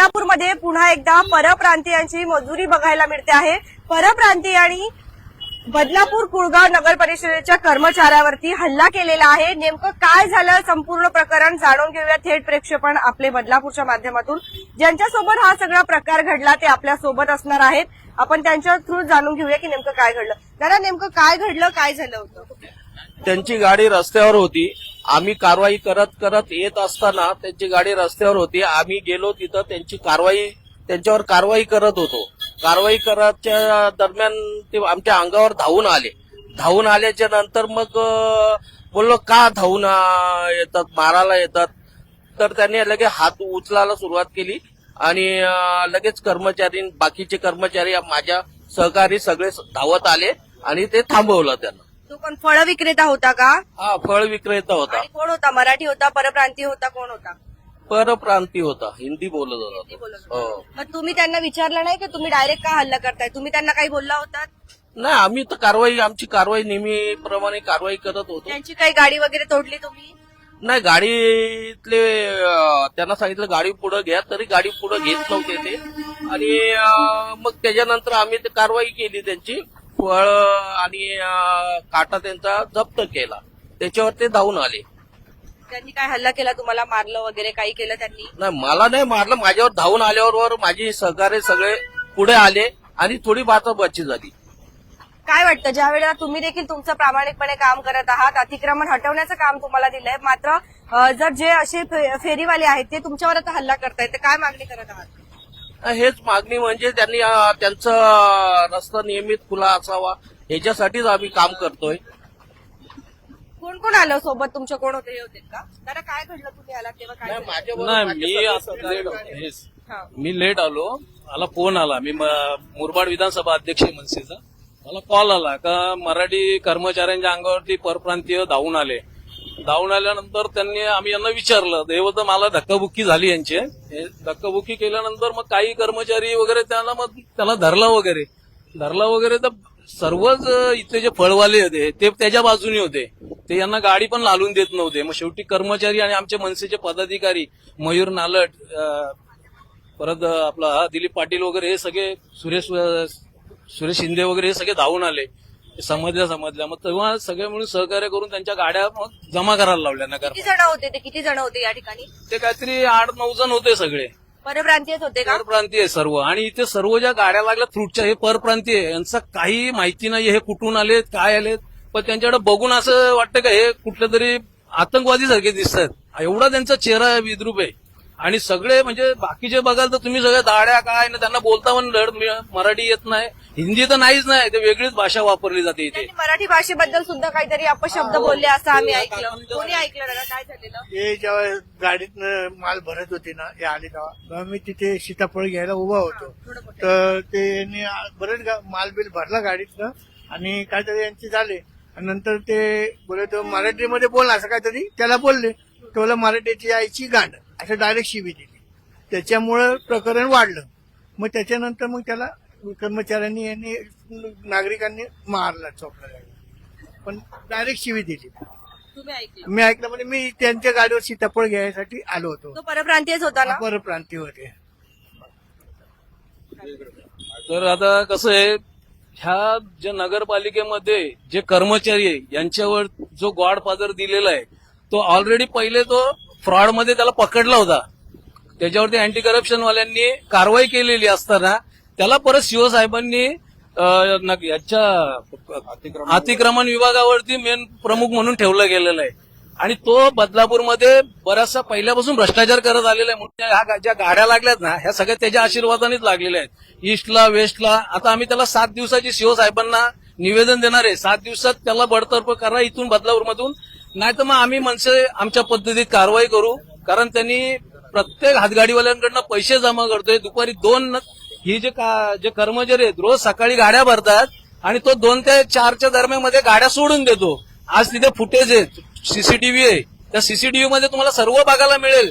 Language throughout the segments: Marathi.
कोल्हापूरमध्ये पुन्हा एकदा परप्रांतीयांची मजुरी बघायला मिळते आहे. परप्रांतीयांनी बदलापूर कुळगाव नगर परिषदेच्या कर्मचाऱ्यावरती हल्ला केलेला आहे. नेमकं काय झालं? संपूर्ण प्रकरण जाणून घेऊया थेट प्रेक्षेपण आपले बदलापूरच्या माध्यमातून. ज्यांच्यासोबत हा सगळा प्रकार घडला ते आपल्यासोबत असणार आहेत. आपण त्यांच्या थ्रू जाणून घेऊया की नेमकं काय घडलं. दादा नेमकं काय घडलं? काय झालं होतं? त्यांची गाडी रस्त्यावर होती. आम्ही कारवाई करत करत येत असताना त्यांची गाडी रस्त्यावर होती. आम्ही गेलो तिथं त्यांची कारवाई त्यांच्यावर कारवाई करत होतो. कारवाई करायच्या दरम्यान ते आमच्या अंगावर धावून आले. धावून आल्याच्यानंतर मग बोललो का धावून येतात? मारायला येतात? तर त्यांनी लगेच हात उचलायला सुरुवात केली आणि लगेच कर्मचारी बाकीचे कर्मचारी माझ्या सहकारी सगळे धावत आले आणि ते थांबवलं त्यांना. तो कोण फळ विक्रेता होता का? हा फळ विक्रेता होता. आणि कोण होता? मराठी होता परप्रांतीय होता कोण होता? परप्रांती होता. हिंदी बोलत होता बोलत. हो. मग तुम्ही त्यांना विचारलं नाही की? तुम्ही डायरेक्ट का हल्ला करताय? तुम्ही त्यांना काही बोलला होता? नाही आम्ही तर कारवाई आमची कारवाई नेहमीप्रमाणे कारवाई करत होतो. त्यांची काही गाडी वगैरे तोडली तुम्ही? नाही गाडीतले अं, त्यांना सांगितलं गाडी पुढे घ्या तरी गाडी पुढे घेत नव्हते ते. आणि अं, मग त्याच्यानंतर आम्ही ते कारवाई केली त्यांची. फळ आणि काटा त्यांचा जप्त केला. त्याच्यावर ते धावून आले. त्यांनी काय हल्ला केला? तुम्हाला मारलं वगैरे काही केलं त्यांनी? नाही मला नाही मारलं. माझ्यावर धावून आल्यावर माझी सहकार्य सगळे पुढे आले आणि थोडी बाचाबाची झाली. काय वाटतं? ज्या वेळेला तुम्ही देखील तुमचं प्रामाणिकपणे काम करत आहात अतिक्रमण हटवण्याचं काम तुम्हाला दिलंय मात्र जर जे असे फेरीवाले आहेत ते तुमच्यावर आता हल्ला करतायत तर काय मागणी करत आहात? हेच मागणी म्हणजे त्यांनी त्यांचा रस्ता नियमित खुला असावा. ह्याच्यासाठीच आम्ही काम करतोय. कोण कोण आलं सोबत? तुमच्या कोण होते? हे होते का? दादा काय घडलं? तुम्ही आलात तेव्हा काय झालं? माझ्याबरोबर नाही मी सगळे लेट होते. हा. मी लेट आलो. मला फोन आला. मी म- मुरबाड विधानसभा अध्यक्ष आहे मनसेचा. मला कॉल आला का मराठी कर्मचाऱ्यांच्या अंगावरती परप्रांतीय धावून आले. धावून आल्यानंतर त्यांनी आम्ही यांना विचारलं तेव्हा मला धक्काबुक्की झाली यांची. धक्काबुक्की केल्यानंतर मग काही कर्मचारी वगैरे त्याला मग त्याला धरला वगैरे. धरला वगैरे तर सर्वच इथले जे फळवाले होते ते त्याच्या बाजूने होते. ते यांना गाडी पण लालून देत नव्हते. मग शेवटी कर्मचारी आणि आमचे मनसेचे पदाधिकारी मयूर नालट परत आपला दिलीप पाटील वगैरे हे सगळे सुरेश सुरेश शिंदे वगैरे हे सगळे धावून आले. समजल्या समजल्या. मग तेव्हा सगळे मिळून सहकार्य करून त्यांच्या गाड्या मग जमा करायला लावल्या नगर किती जण होते ते? किती जण होते या ठिकाणी? ते काहीतरी आठ नऊ जण होते सगळे. परप्रांतीयच होते का? परप्रांतीय सर्व. आणि इथे सर्व ज्या गाड्या लागल्या फ्रूटच्या हे परप्रांतीय. यांचं काही माहिती नाही हे कुठून आलेत काय आलेत? पण त्यांच्याकडे बघून असं वाटतं का हे कुठल्या तरी आतंकवादी सारखे दिसतात एवढा त्यांचा चेहरा विद्रूप आहे. आणि सगळे म्हणजे बाकीचे बघाल तर तुम्ही सगळ्या दाड्या काय ना त्यांना बोलता पण धड मराठी येत नाही. हिंदी तर नाहीच नाही ते वेगळीच भाषा वापरली जाते इथे. त्यांनी मराठी भाषेबद्दल सुद्धा काहीतरी अपशब्द बोलले असं आम्ही ऐकलं. कोणी ऐकलं दादा? काय झालेलं? हे जेव्हा गाडीतनं माल भरत होते ना हे आले तेव्हा तेव्हा मी तिथे सीताफळ घ्यायला उभा होतो. तर ते यांनी बरेच गा- माल बिल भरला गाडीतनं आणि काहीतरी यांचे झाले. आणि नंतर ते बोले तो मराठीमध्ये बोल असं काहीतरी त्याला बोलले. तो बोला मराठीची आईची गांड. असं डायरेक्ट शिवी दिली. त्याच्यामुळं प्रकरण वाढलं. मग त्याच्यानंतर मग त्याला कर्मचाऱ्यांनी यांनी नागरिकांनी मारला चोपला पण डायरेक्ट शिवी दिली. तुम्ही ऐकलं. मी ऐकलं म्हणजे मी त्यांच्या गाडीवर सीताफळ घ्यायसाठी आलो होतो. तो परप्रांतीयच होता ना? परप्रांती होते. तर आता कसं आहे ह्या ज्या नगरपालिकेमध्ये जे कर्मचारी आहे यांच्यावर जो गॉडफादर दिलेला आहे तो ऑलरेडी पहिले तो फ्रॉडमध्ये त्याला पकडला होता. त्याच्यावरती अँटी करप्शन वाल्यांनी कारवाई केलेली असताना त्याला परत शिवसाहेबांनी याच्या अतिक्रमण विभागावरती मेन प्रमुख म्हणून ठेवलं गेलेलं आहे. आणि तो बदलापूरमध्ये बराचसा पहिल्यापासून भ्रष्टाचार करत आलेला आहे. म्हणून ह्या ज्या गाड्या लागल्यात ना ह्या सगळ्या त्याच्या आशीर्वादानेच लागलेल्या आहेत. ईस्टला वेस्टला आता आम्ही त्याला सात दिवसाची शिवसाहेबांना निवेदन देणार आहे. सात दिवसात त्याला बडतर्फ करा इथून बदलापूरमधून. नाही तर मग आम्ही मनसे आमच्या पद्धतीत कारवाई करू. कारण त्यांनी प्रत्येक हातगाडीवाल्यांकडनं पैसे जमा करतोय. दुपारी दोन ही जे का जे कर्मचारी आहेत रोज सकाळी गाड्या भरतात आणि तो दोन ते चारच्या दरम्यानमध्ये गाड्या सोडून देतो. आज तिथे फुटेज आहेत सीसीटीव्ही आहे. त्या सीसीटीव्ही मध्ये तुम्हाला सर्व बघायला मिळेल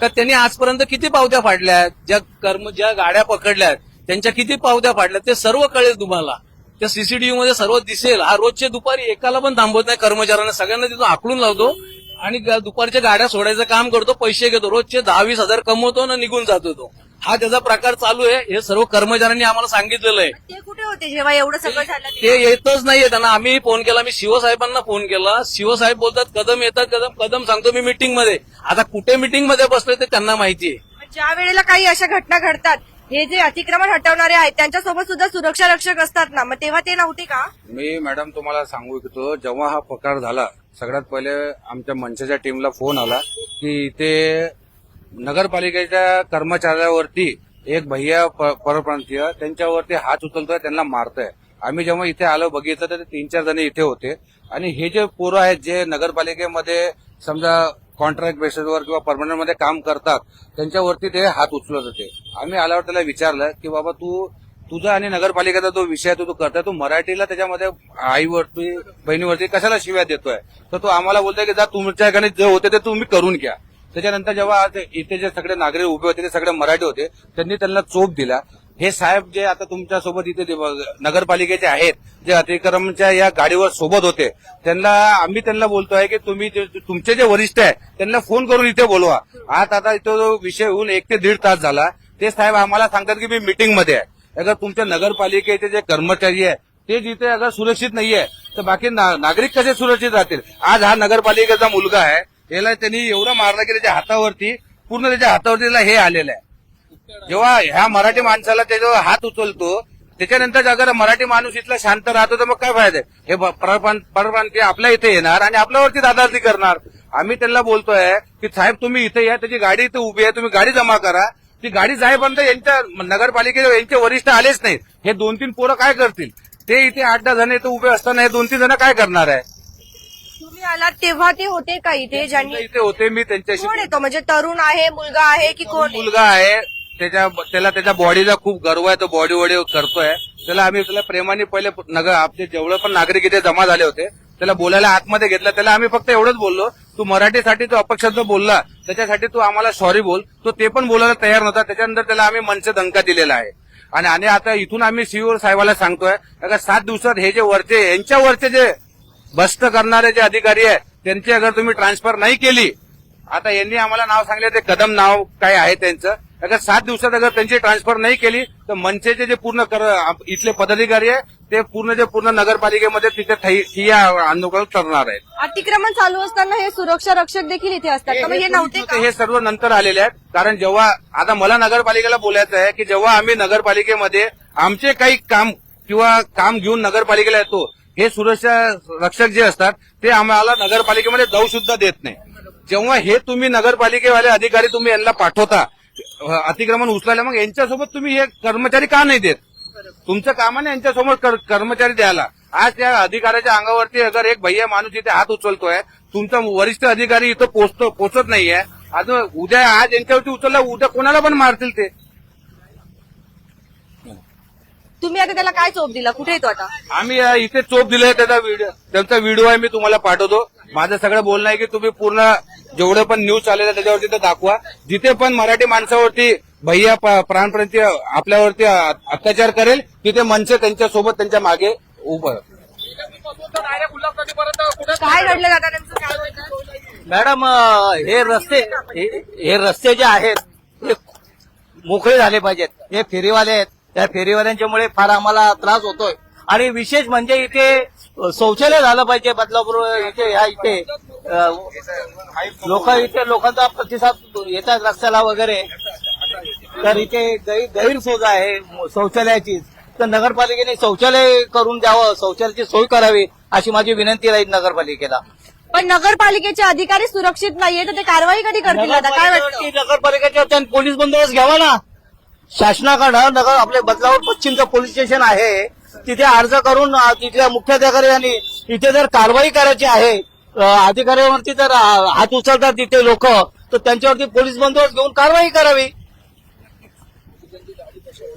का त्यांनी आजपर्यंत किती पावत्या फाडल्यात ज्या कर्म ज्या गाड्या पकडल्यात त्यांच्या किती पावत्या फाडल्यात ते सर्व कळेल तुम्हाला. त्या सीसीटीव्ही मध्ये सर्व दिसेल. हा रोजचे दुपारी एकाला पण थांबवत नाही कर्मचाऱ्यांना. सगळ्यांना तिथून आकडून लावतो आणि दुपारच्या गाड्या सोडायचं काम करतो पैसे घेतो. रोजचे दहा वीस हजार कमवतो ना निघून जातो तो. हा त्याचा प्रकार चालू आहे हे सर्व कर्मचाऱ्यांनी आम्हाला सांगितलेलं आहे. ते कुठे होते जेव्हा एवढं सगळं झालं ते? येतच नाहीये त्यांना. आम्ही फोन केला मी शिवसाहेबांना फोन केला. शिवसाहेब बोलतात कदम येतात कदम कदम. सांगतो मी मीटिंगमध्ये. आता कुठे मीटिंगमध्ये बसले ते त्यांना माहिती आहे. ज्या वेळेला काही अशा घटना घडतात हे जे अतिक्रमण हटवणारे आहेत त्यांच्यासोबत सुद्धा सुरक्षा रक्षक असतात ना? मग तेव्हा ते नव्हते का? मी मॅडम तुम्हाला सांगू इच्छितो जेव्हा हा प्रकार झाला सगळ्यात पहिले आमच्या मंचाच्या टीमला फोन आला की इथे नगरपालिकेच्या कर्मचाऱ्यावरती एक भैया प- परप्रांतीय त्यांच्यावरती हात उचलतोय त्यांना मारतोय. आम्ही जेव्हा इथे आलो बघितलं तर ते तीन चार जण इथे होते. आणि हे जे पोरं आहेत जे नगरपालिकेमध्ये समजा कॉन्ट्रॅक्ट बेसिसवर किंवा परमनंटमध्ये काम करतात त्यांच्यावरती ते हात उचलत होते. आम्ही आल्यावर त्याला विचारलं की बाबा तू तुझा आणि नगरपालिकेचा जो विषय तो तू करतोय तू मराठीला त्याच्यामध्ये आईवरती बहिणीवरती कशाला शिव्या देतोय? तर तो आम्हाला बोलतोय की जा तुमच्याकडे जे होते ते तुम्ही करून घ्या. त्याच्यानंतर जेव्हा आज इथे जे सगळे नागरिक उभे होते ते सगळे मराठी होते त्यांनी त्यांना चोप दिला. हे साहेब जे आता तुमच्यासोबत इथे नगरपालिकेचे आहेत जे अतिक्रमणच्या या गाडीवर सोबत होते त्यांना आम्ही त्यांना बोलतोय की तुम्ही जे- तुमचे जे वरिष्ठ आहे त्यांना फोन करून इथे बोलवा. आज आता इथं जो विषय होऊन एक ते दीड तास झाला ते साहेब आम्हाला सांगतात की मी मीटिंगमध्ये आहे. अगर तुमच्या नगरपालिकेचे जे कर्मचारी आहे ते जिथे अगर सुरक्षित नाहीये तर बाकी ना- नागरिक कसे सुरक्षित राहतील? आज हा नगरपालिकेचा मुलगा आहे याला त्यांनी एवढं मारलं की त्याच्या हातावरती पूर्ण त्याच्या हातावरती हे आलेलं आहे. जेव्हा ह्या मराठी माणसाला त्याच्यावर हात उचलतो त्याच्यानंतर अगर मराठी माणूस इथला शांत राहतो तर मग काय फायदा आहे? हे परप्रांती आपल्या इथे येणार आणि आपल्यावरती दादाजी करणार. आम्ही त्यांना बोलतोय की साहेब तुम्ही इथे या त्याची गाडी इथे उभी आहे तुम्ही गाडी जमा करा. ती गाडी जाईपर्यंत यांच्या नगरपालिकेचे यांचे वरिष्ठ आलेच नाहीत. हे दोन तीन पोरं काय करतील? ते इथे आठ दहा जण इथे उभे असताना हे दोन तीन जण काय करणार आहे? आलात तेव्हा ते होते का इथे? ज्यांनी इथे होते मी त्यांच्याशी कोण येतो? म्हणजे तरुण आहे मुलगा आहे की कोण? मुलगा आहे. त्याच्या त्याला त्याच्या बॉडीचा खूप गर्व आहे तो बॉडी वडी करतोय. त्याला आम्ही त्याला प्रेमाने पहिले नगर आपले जेवढे पण नागरिक इथे जमा झाले होते त्याला बोलायला आतमध्ये घेतलं. त्याला आम्ही फक्त एवढंच बोललो तू मराठीसाठी तो अपक्षात बोलला त्याच्यासाठी तू आम्हाला सॉरी बोल. तो ते पण बोलायला तयार नव्हता. त्याच्यानंतर त्याला आम्ही मंच दंका दिलेला आहे. आणि आणि आता इथून आम्ही सीओ साहेबाला सांगतोय सात दिवसात हे जे वरचे यांच्या वरचे जे बस्त करणारे जे अधिकारी आहे त्यांची अगर तुम्ही ट्रान्सफर नाही केली आता यांनी आम्हाला नाव सांगले ते कदम नाव काय आहे त्यांचं अगर सात दिवसात अगर त्यांची ट्रान्सफर नाही केली तर मनसेचे जे पूर्ण इथले पदाधिकारी आहे ते पूर्ण जे पूर्ण नगरपालिकेमध्ये तिथे ठै- ठिय्या आंदोलन करणार आहेत. अतिक्रमण चालू असताना हे सुरक्षा रक्षक देखील इथे असतात हे नव्हते का? हे सर्व नंतर आलेले आहेत कारण जेव्हा आता मला नगरपालिकेला बोलायचं आहे की जेव्हा आम्ही नगरपालिकेमध्ये आमचे काही काम किंवा काम घेऊन नगरपालिकेला येतो हे सुरक्षा रक्षक जे असतात ते आम्हाला नगरपालिकेमध्ये जाऊ सुद्धा देत नाही. जेव्हा हे तुम्ही नगरपालिकेवाले अधिकारी तुम्ही यांना पाठवता अतिक्रमण उचलायला मग यांच्यासोबत तुम्ही हे कर्मचारी का नाही देत? तुमचं कामाने यांच्यासमोर कर्मचारी द्यायला. आज त्या अधिकाऱ्याच्या अंगावरती अगर एक भैया माणूस इथे हात उचलतोय तुमचा वरिष्ठ अधिकारी इथं पोचतो पोचत नाहीये. आज उद्या आज यांच्यावरती उचलला उद्या कोणाला पण मारतील ते? तुम्ही आता त्याला काय चोप दिला? कुठे येतो आता? आम्ही अ, इथे चोप दिले त्याचा व्हिडिओ त्यांचा व्हिडिओ आहे मी तुम्हाला पाठवतो. माझं सगळं बोलणं आहे की तुम्ही पूर्ण जेवढं पण न्यूज आलेलं आहे त्याच्यावरती ते दाखवा. जिथे पण मराठी माणसावरती भैया प- प्राणप्रती आपल्यावरती अ- अत्याचार करेल तिथे मंच त्यांच्यासोबत त्यांच्या मागे उभं काय घडलं दादा काय? मॅडम अं, हे रस्ते हे हे रस्ते जे आहेत हे मोकळे झाले पाहिजेत. हे फेरीवाले आहेत. त्या फेरीवाल्यांच्यामुळे फार आम्हाला त्रास होतोय. आणि विशेष म्हणजे इथे शौचालय झालं पाहिजे बदलापूर इथे ह्या इथे. लोक इथे लोकांचा प्रतिसाद येतात रस्त्याला वगैरे. तर इथे गैरसोय आहे शौचालयाची. तर नगरपालिकेने शौचालय करून द्यावं शौचालयाची सोय करावी अशी माझी विनंती राहील नगरपालिकेला. पण नगरपालिकेचे अधिकारी सुरक्षित नाहीये तर ते कारवाई कधी करतील आता? काय वाटतं? नगरपालिकेच्या पोलीस बंदोबस्त घ्यावा ना. शासनाकडं नगर आपले बदलापूर पश्चिमचं पोलीस स्टेशन आहे. तिथे अर्ज करून तिथल्या मुख्याधिकारी यांनी इथे जर कारवाई करायची आहे अधिकाऱ्यांवरती जर हात उचलतात तिथे लोक. तर त्यांच्यावरती पोलीस बंदोबस्त घेऊन कारवाई करावी.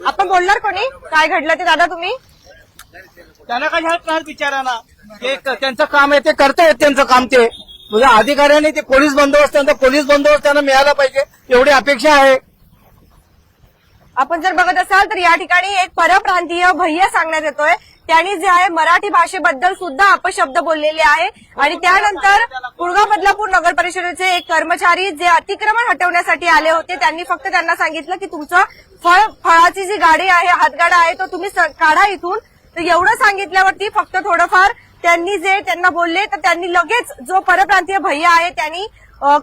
आपण बोलणार कोणी? काय घडलं ते दादा तुम्ही? त्यांना काय नाही बिचारांना ते त्यांचं काम आहे ते करतायत त्यांचं काम ते. म्हणजे अधिकाऱ्यांनी ते पोलीस बंदोबस्त त्यांचा पोलीस बंदोबस्त त्यांना मिळाला पाहिजे. एवढी अपेक्षा आहे. आपण जर बघत असाल तर या ठिकाणी एक परप्रांतीय भैया सांगण्यात येतोय. त्यांनी जे आहे मराठी भाषेबद्दल सुद्धा अपशब्द बोललेले आहे. आणि त्यानंतर कुळगाव बदलापूर नगर परिषदेचे एक कर्मचारी जे अतिक्रमण हटवण्यासाठी आले होते त्यांनी फक्त त्यांना सांगितलं की तुमचं फळ फळाची जी गाडी आहे हातगाडा आहे तो तुम्ही काढा इथून. तर एवढं सांगितल्यावरती फक्त थोडंफार त्यांनी जे त्यांना बोलले तर त्यांनी लगेच जो परप्रांतीय भैया आहे त्यांनी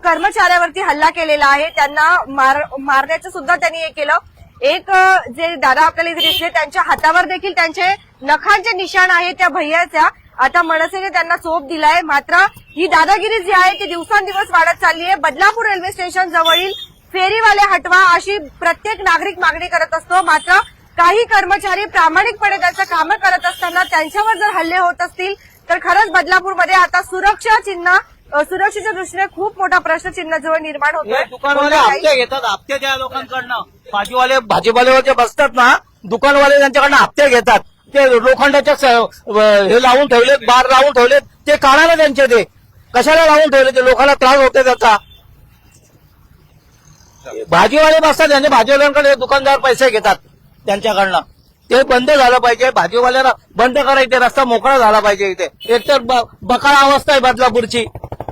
कर्मचाऱ्यावरती हल्ला केलेला आहे. त्यांना मार मारण्याचं सुद्धा त्यांनी हे केलं. एक जे दादा आपल्याला इथे दिसले त्यांच्या हातावर देखील त्यांचे नखांचे निशाण आहे त्या भैयाच्या. आता मनसेने त्यांना चोप दिलाय. मात्र ही दादागिरी जी आहे ती दिवसांदिवस वाढत चालली आहे बदलापूर रेल्वे स्टेशन जवळील फेरीवाले हटवा अशी प्रत्येक नागरिक मागणी करत असतो. मात्र काही कर्मचारी प्रामाणिकपणे त्यांचं कामं करत असताना त्यांच्यावर जर हल्ले होत असतील तर खरंच बदलापूरमध्ये आता सुरक्षा चिन्ह सुरक्षेच्या दृष्टीने खूप मोठा प्रश्नचिन्ह जवळ निर्माण हे होतोय दुकानवाले हप्ते घेतात हप्ते त्या लोकांकडनं. भाजीवाले भाजीपाल्यावर जे बसतात ना दुकानवाले त्यांच्याकडनं हप्ते घेतात. ते लोखंडाच्या हे लावून ठेवलेत बार लावून ठेवलेत ते काढायला त्यांचे ते. कशाला लावून ठेवले ते? लोकांना त्रास होते त्याचा. भाजीवाले बसतात त्यांचे भाजीवाल्यांकडे दुकानदार पैसे घेतात त्यांच्याकडनं. ते बंद झालं पाहिजे भाजीवाल्याला बंद करायचे रस्ता मोकळा झाला पाहिजे इथे. एकतर बकाळ अवस्था आहे बदलापूरची.